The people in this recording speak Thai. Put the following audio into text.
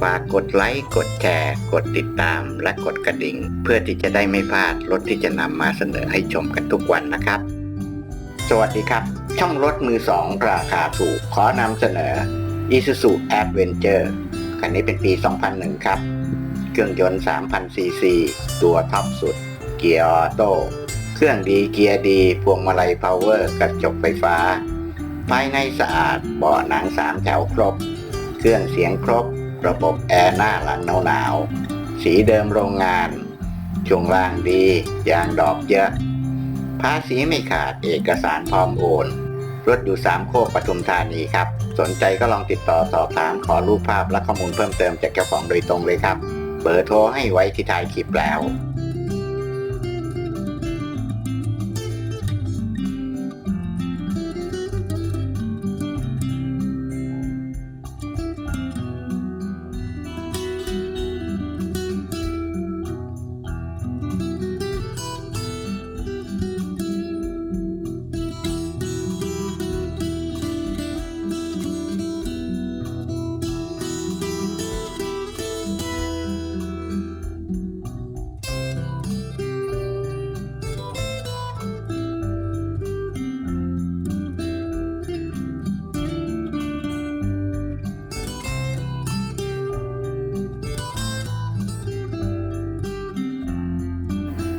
ฝากกดไลค์ กดแชร์ กดติดตาม และกดกระดิ่ง เพื่อที่จะได้ไม่พลาดรถที่จะนำมาเสนอให้ชมกันทุกวันนะครับ สวัสดีครับ ช่องรถมือสองราคาถูก ขอนำเสนอ Isuzu Adventure คันนี้เป็นปี 2001 ครับ เครื่องยนต์3,000ซีซีตัวท็อปสุด เกียร์ออโต้เครื่องดีเกียร์ดีพวงมาลัยพาวเวอร์กระจกไฟฟ้า ภายในสะอาดเบาะหนังสามแถวครบ เครื่องเสียงครบ ระบบแอร์หน้าหลังหนาวๆ สีเดิมโรงงาน ช่วงล่างดียางดอกเยอะ ภาษีไม่ขาดเอกสารพร้อมโอน รถอยู่สามโคกปทุมธานีครับ สนใจก็ลองติดต่อสอบถามขอรูปภาพและข้อมูลเพิ่มเติมจากเจ้าของโดยตรงเลยครับ เบอร์โทรให้ไว้ที่ท้ายคลิปแล้ว